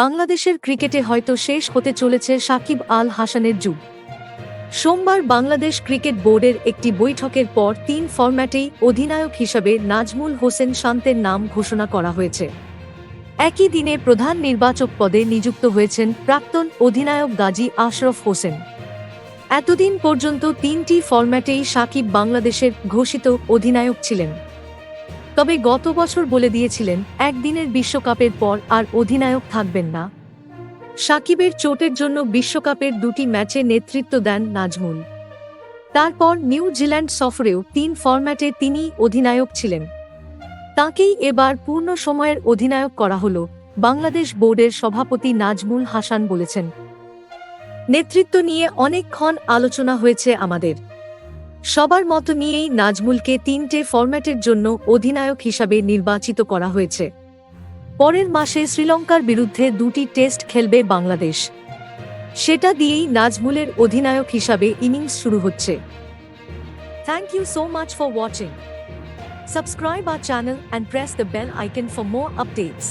বাংলাদেশের ক্রিকেটে হয়তো শেষ হতে চলেছে সাকিব আল হাসানের যুগ। সোমবার বাংলাদেশ ক্রিকেট বোর্ডের একটি বৈঠকের পর তিন ফরম্যাটেই অধিনায়ক হিসাবে নাজমুল হোসেন শান্তের নাম ঘোষণা করা হয়েছে। একই দিনে প্রধান নির্বাচক পদে নিযুক্ত হয়েছেন প্রাক্তন অধিনায়ক গাজী আশরফ হোসেন। এতদিন পর্যন্ত তিনটি ফরম্যাটেই সাকিব বাংলাদেশের ঘোষিত অধিনায়ক ছিলেন। তবে গত বছর বলে দিয়েছিলেন, একদিনের বিশ্বকাপের পর আর অধিনায়ক থাকবেন না। সাকিবের চোটের জন্য বিশ্বকাপের দুটি ম্যাচে নেতৃত্ব দেন নাজমুল। তারপর নিউজিল্যান্ড সফরেও তিন ফরম্যাটে তিনি অধিনায়ক ছিলেন। তাকেই এবার পূর্ণ সময়ের অধিনায়ক করা হল, বাংলাদেশ বোর্ডের সভাপতি নাজমুল হাসান বলেছেন। নেতৃত্ব নিয়ে অনেকক্ষণ আলোচনা হয়েছে আমাদের। সবার মত নিয়েই নাজমুলকে তিনটে ফরম্যাটের জন্য অধিনায়ক হিসাবে নির্বাচিত করা হয়েছে। পরের মাসে শ্রীলঙ্কার বিরুদ্ধে দুটি টেস্ট খেলবে বাংলাদেশ। সেটা দিয়েই নাজমুলের অধিনায়ক হিসাবে ইনিংস শুরু হচ্ছে। Thank you so much for watching subscribe our channel and press the bell icon for more updates